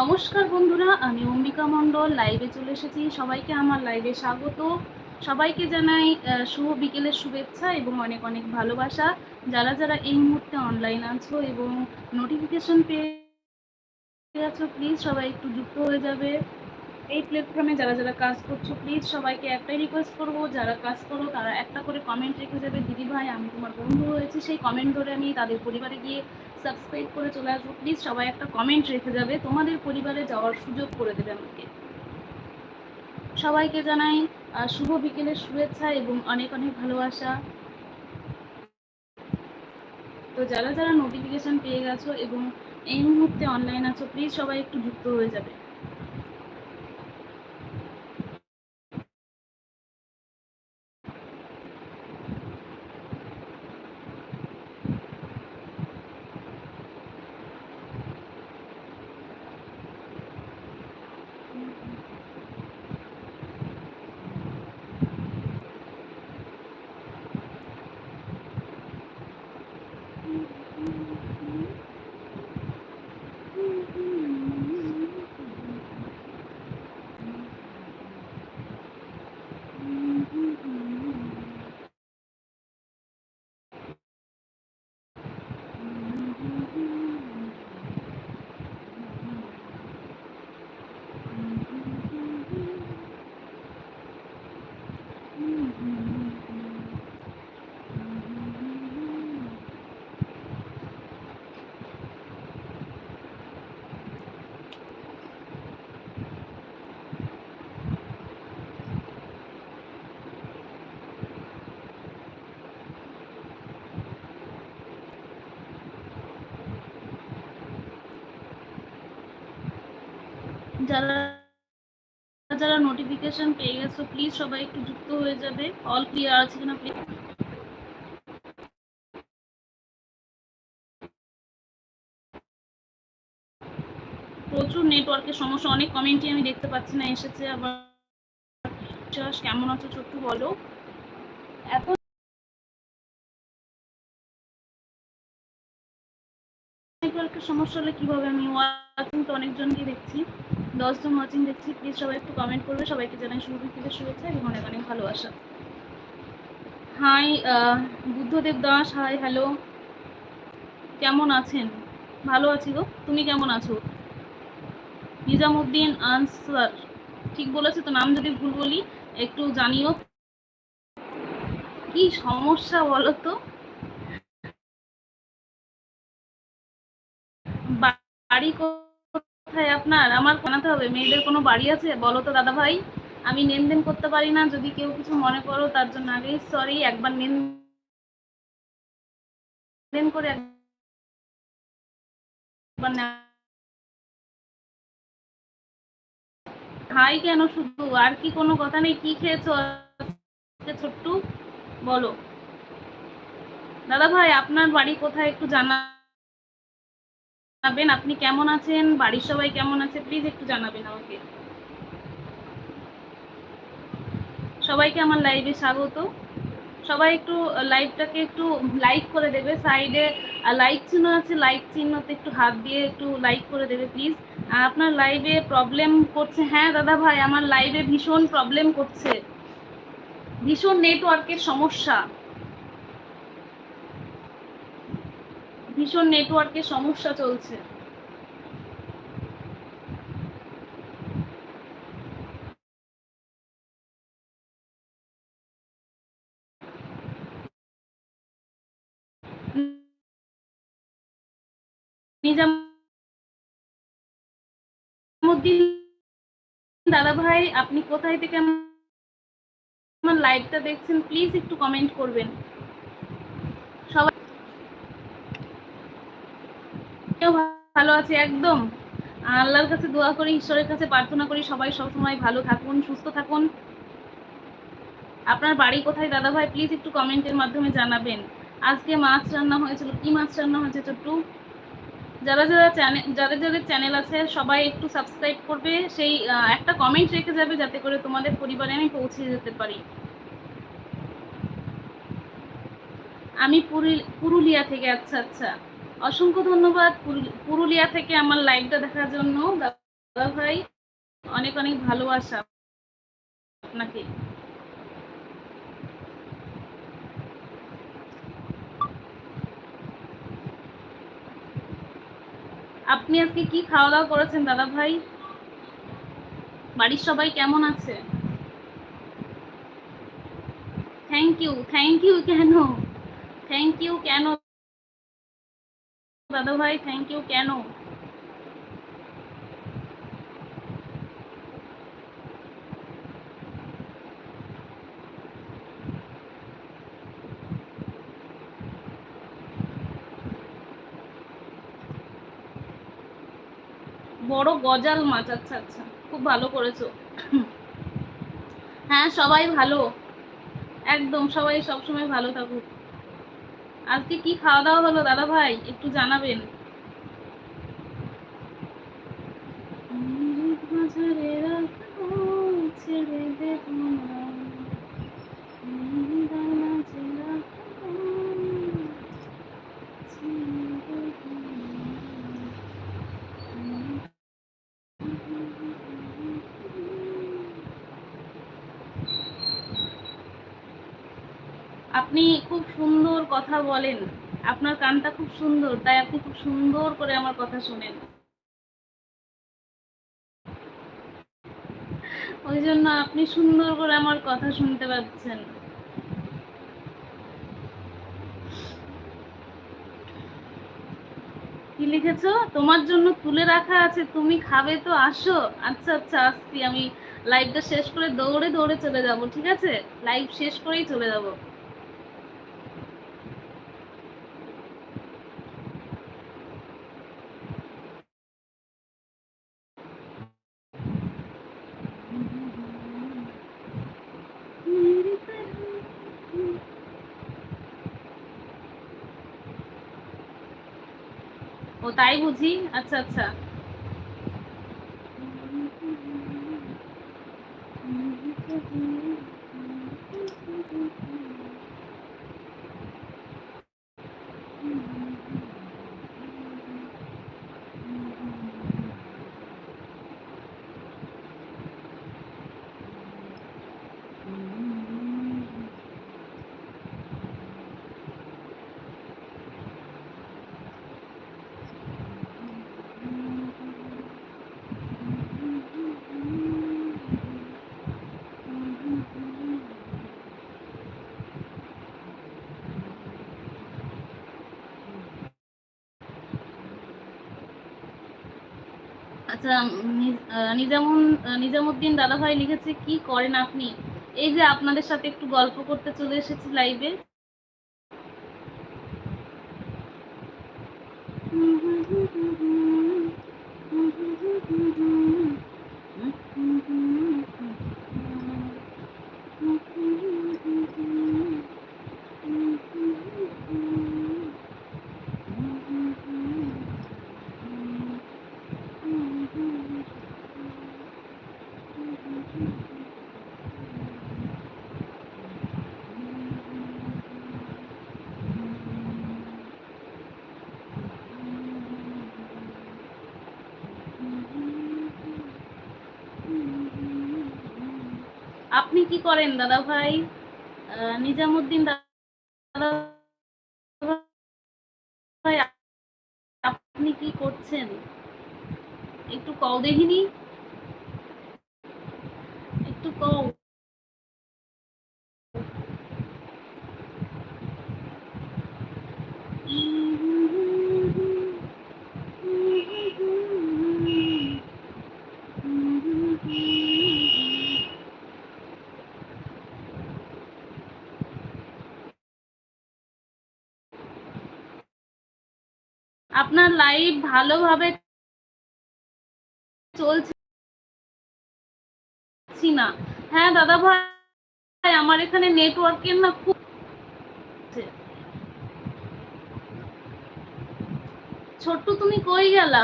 নমস্কার বন্ধুরা, আমি অম্বিকা মণ্ডল লাইভে চলে এসেছি। সবাইকে আমার লাইভে স্বাগত। সবাইকে জানাই শুভ বিকেলের শুভেচ্ছা এবং অনেক অনেক ভালোবাসা। যারা যারা এই মুহূর্তে অনলাইন আছো এবং নোটিফিকেশন পেয়ে আছো প্লিজ সবাই একটু যুক্ত হয়ে যাবে। এই প্ল্যাটফর্মে যারা যারা কাজ করছ প্লিজ সবাইকে একটাই রিকোয়েস্ট করব, যারা কাজ করো তারা একটা করে কমেন্ট রেখে যাবে। দিদি ভাই, আমি তোমার বন্ধু হয়েছি, সেই কমেন্ট ধরে আমি তাদের পরিবারে গিয়ে সাবস্ক্রাইব করে চলে আসব। প্লিজ সবাই একটা কমেন্ট রেখে যাবে, তোমাদের পরিবারে যাওয়ার সুযোগ করে দেবে আমাকে। সবাইকে জানাই শুভ বিকেলের শুভেচ্ছা এবং অনেক অনেক ভালোবাসা। তো যারা যারা নোটিফিকেশন পেয়ে গেছো এবং এই মুহূর্তে অনলাইন আছো প্লিজ সবাই একটু যুক্ত হয়ে যাবে। যারা যারা নোটিফিকেশন পেয়ে গেছো প্লিজ সবাই একটু যুক্ত হয়ে যাবে। অল ক্লিয়ার আছে কিনা প্লিজ প্রচুর নেটওয়ার্কের সমস্যা, অনেক কমেন্টই আমি দেখতে পাচ্ছি না, এসেছে আবার। কেমন আছো? ছোট্টু বলো। এত নেটওয়ার্কের সমস্যা হলে কীভাবে আমি ওয়াচিং তো অনেকজনকে দেখছি, দশজন ওয়াচিং দেখছি প্লিজ সবাই একটু কমেন্ট করবে, সবাইকে জানাই শুভ বিকেলের শুভেচ্ছা এবং অনেক অনেক ভালোবাসা। Hi Buddhadeb Das hi hello কেমন আছেন? ভালো আছি গো। তুমি কেমন আছো? নিজামুদ্দিন আনসার ঠিক বলেছে তো, নাম যদি ভুল বলি, একটু জানিও। কি সমস্যা বলো তো? বাড়ি কোথায় আপনার? আমার জানাতে হবে, মেয়েদের কোনো বাড়ি আছে? বলো তো দাদা ভাই আমি লেনদেন করতে পারি না, যদি কেউ কিছু মনে করো তার জন্য আগে সরি একবার একবার নেওয়া। কেন শুধু? আর কি কোনো কথা নেই? কি খেয়েছো? ছোট্টু? বলো। দাদা ভাই আপনার বাড়ি কোথায় একটু জানাবেন, আপনি কেমন আছেন? বাড়ির সবাই কেমন আছে? প্লিজ একটু জানাবেন আমাকে। সবাইকে আমার লাইভে স্বাগত। সবাই একটু লাইভটাকে একটু লাইক করে দেবে। সাইডে লাইক চিহ্ন আছে লাইক চিহ্নতে একটু হাত দিয়ে একটু লাইক করে দেবে প্লিজ আপনার লাইভে প্রবলেম করছে হ্যাঁ দাদা ভাই, আমার লাইভে ভীষণ প্রবলেম করছে। ভীষণ নেটওয়ার্কের সমস্যা। ভীষণ নেটওয়ার্কের সমস্যা চলছে। নিজামুদ্দিন দাদা ভাই, আপনি কোথায় থেকে আমার লাইভটা দেখছেন প্লিজ একটু কমেন্ট করবেন। সবাই কেউ ভালো আছে একদম। আল্লাহর কাছে দোয়া করি, ঈশ্বরের কাছে প্রার্থনা করি, সবাই সবসময় ভালো থাকুন, সুস্থ থাকুন। আপনার বাড়ি কোথায় দাদা ভাই? প্লিজ একটু কমেন্টের মাধ্যমে জানাবেন। আজকে মাছ রান্না হয়েছিল। কি মাছ রান্না হয়েছে ছোট্টু? যারা যারা চ্যানেল যাদের যাদের চ্যানেল আছে, সবাই একটু সাবস্ক্রাইব করবে। সেই একটা কমেন্ট রেখে যাবে যাতে করে তোমাদের পরিবারে আমি পৌঁছে যেতে পারি। আমি পুরুলিয়া থেকে। আচ্ছা আচ্ছা। অসংখ্য ধন্যবাদ পুরুলিয়া থেকে আমার লাইভটা দেখার জন্য। দাদা ভাই, অনেক অনেক ভালোবাসা আপনাকে। আপনি আজকে কি খাওয়া দাওয়া করেছেন, দাদা ভাই? বাড়ির সবাই কেমন আছে? থ্যাংক ইউ থ্যাংক ইউ কেন? থ্যাংক ইউ কেন? দাদা ভাই থ্যাংক ইউ কেন? বড় গজাল মাছ আচ্ছা আচ্ছা খুব ভালো করেছ। হ্যাঁ সবাই ভালো। একদম, সবাই সবসময় ভালো থাকুক। আজকে কি খাওয়া দাওয়া হলো দাদা ভাই? একটু জানাবেন রাখব, ছেড়ে দেবো না। নিদার মাঝে রাখব, ছেড়ে দেবো আপনি খুব সুন্দর কথা বলেন। আপনার কানটা খুব সুন্দর, তাই আপনি খুব সুন্দর করে আমার কথা শোনেন। ওই জন্য আপনি সুন্দর করে আমার কথা শুনতে পাচ্ছেন। কি লিখেছো? তোমার জন্য তুলে রাখা আছে, তুমি খাবে তো, আসো। আচ্ছা আচ্ছা আসছি। আমি লাইভটা শেষ করে দৌড়ে দৌড়ে চলে যাব, ঠিক আছে? লাইভ শেষ করেই চলে যাব। তাই বুঝি? আচ্ছা আচ্ছা। আচ্ছা নি- আহ, নিজামুন নিজামুদ্দিন দাদাভাই লিখেছে কি করেন আপনি? এই যে আপনাদের সাথে একটু গল্প করতে চলে এসেছি লাইভে আপনি কি করেন দাদা ভাই? নিজামুদ্দিন দাদা ভাই, আপনি কি করছেন? একটু কল দেখিনি? একটু কও। আপনার লাইভ ভালোভাবে চলছে না হ্যাঁ দাদা ভাই, আমার এখানে নেটওয়ার্কের না খুব ছোট্ট, তুমি কই গেলা?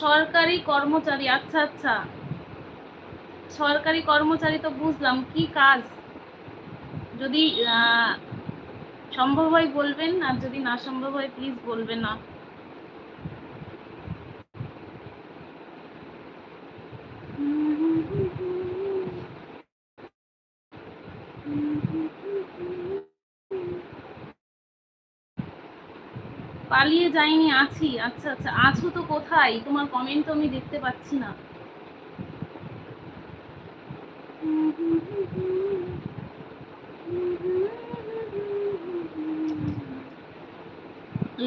সরকারি কর্মচারী আচ্ছা আচ্ছা। সরকারি কর্মচারী তো বুঝলাম, কি কাজ? যদি সম্ভব হয় বলবেন, আর যদি না সম্ভব হয় প্লিজ বলবেন না। পালিয়ে যাইনি, আছি। আচ্ছা আচ্ছা আছো তো কোথায়? তোমার কমেন্ট তো আমি দেখতে পাচ্ছি না।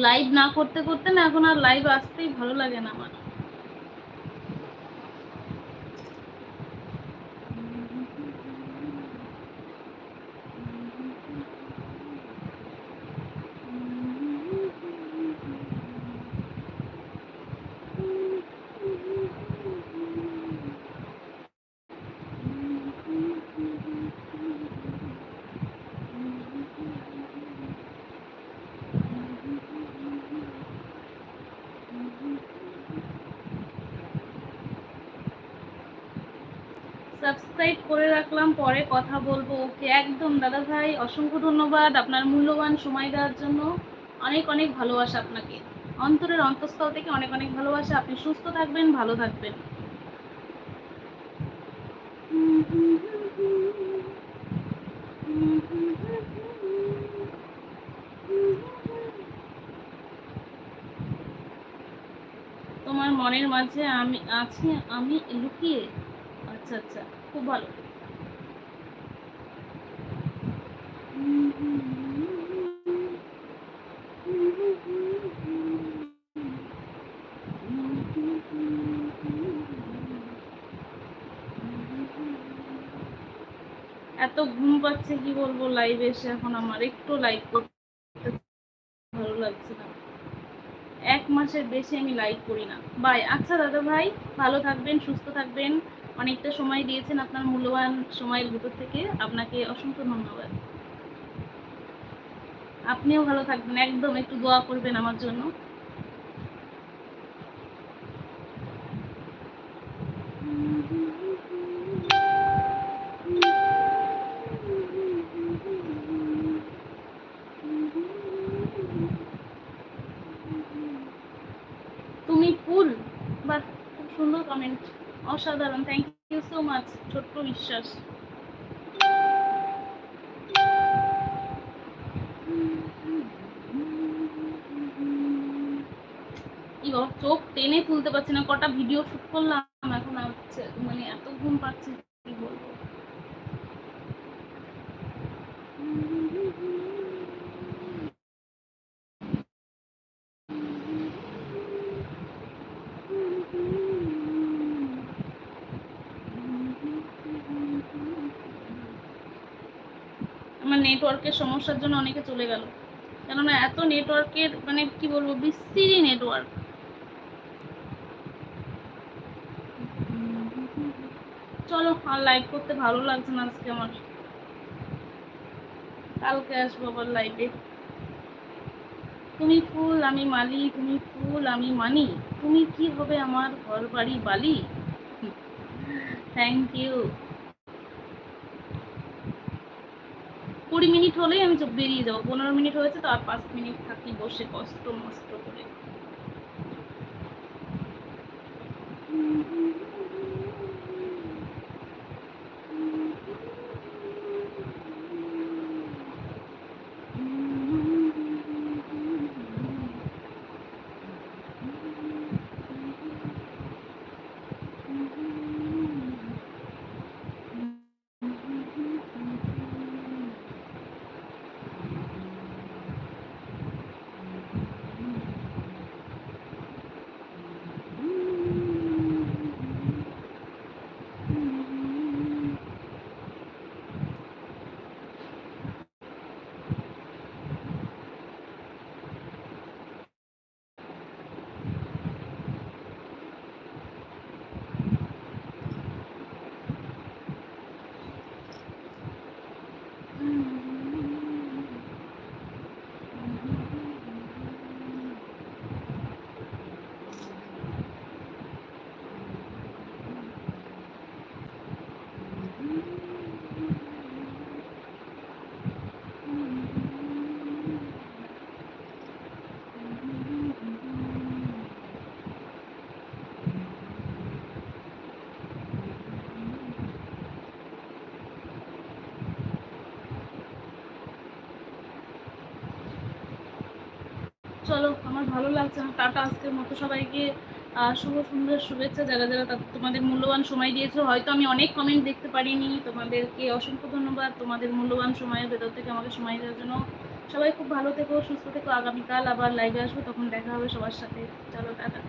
লাইভ না করতে করতে না, এখন আর লাইভ আসতেই ভালো লাগে না আমার। সাবস্ক্রাইব করে রাখলাম, পরে কথা বলব। ওকে, একদম, দাদা ভাই, অসংখ্য ধন্যবাদ আপনার মূল্যবান সময় দেওয়ার জন্য। অনেক অনেক ভালোবাসা আপনাকে। অন্তরের অন্তঃস্থল থেকে অনেক অনেক ভালোবাসা। আপনি সুস্থ থাকবেন, ভালো থাকবেন। তোমার মনের মাঝে আমি আছি, আমি লুকিয়ে আচ্ছা আচ্ছা খুব ভালো। এত ঘুম পাচ্ছে, কি বলব লাইভে এসে এখন আমার একটু লাইভ করতে ভালো লাগছে না। এক মাসের বেশি আমি লাইভ করি না। বাই আচ্ছা দাদা ভাই, ভালো থাকবেন, সুস্থ থাকবেন। অনেকটা সময় দিয়েছেন আপনার মূল্যবান সময়ের ভিতর থেকে। আপনাকে অসংখ্য ধন্যবাদ। আপনিও ভালো থাকবেন, একদম একটু দোয়া করবেন আমার জন্য। তুমি ফুল বা খুব সুন্দর কমেন্ট অসাধারণ থ্যাংক ইউ সো মাচ ছোট্ট বিশ্বাস চোখ টেনে তুলতে পারছি না, কটা ভিডিও শুট করলাম, এখন মানে এত ঘুম পাচ্ছে। আমার নেটওয়ার্কের সমস্যার জন্য অনেকে চলে গেল। কেননা এত নেটওয়ার্কের মানে কি বলব, বিস্তৃতি নেটওয়ার্ক চলো আর লাইভ করতে ভালো লাগছে না আজকে আমার। কালকে আসব আবার লাইভে তুমি ফুল, আমি মালি, তুমি ফুল, আমি মানি। তুমি কি হবে আমার ঘর বাড়ি বালি? থ্যাংক ইউ কুড়ি মিনিট হলেই আমি বেরিয়ে যাব। পনেরো মিনিট হয়েছে, তো আর পাঁচ মিনিট থাকি বসে কষ্ট, মস্ত করে। চলো, আমার ভালো লাগছে না। টাটা, আজকের মতো সবাইকে শুভ সুন্দর শুভেচ্ছা যারা যারা তোমাদের মূল্যবান সময় দিয়েছ। হয়তো আমি অনেক কমেন্ট দেখতে পারিনি। তোমাদেরকে অসংখ্য ধন্যবাদ। তোমাদের মূল্যবান সময়ের ভেতর থেকে আমাকে সময় দেওয়ার জন্য। সবাই খুব ভালো থেকো, সুস্থ থেকো। আগামীকাল আবার লাইভে আসব। তখন দেখা হবে সবার সাথে। চলো, টাটা।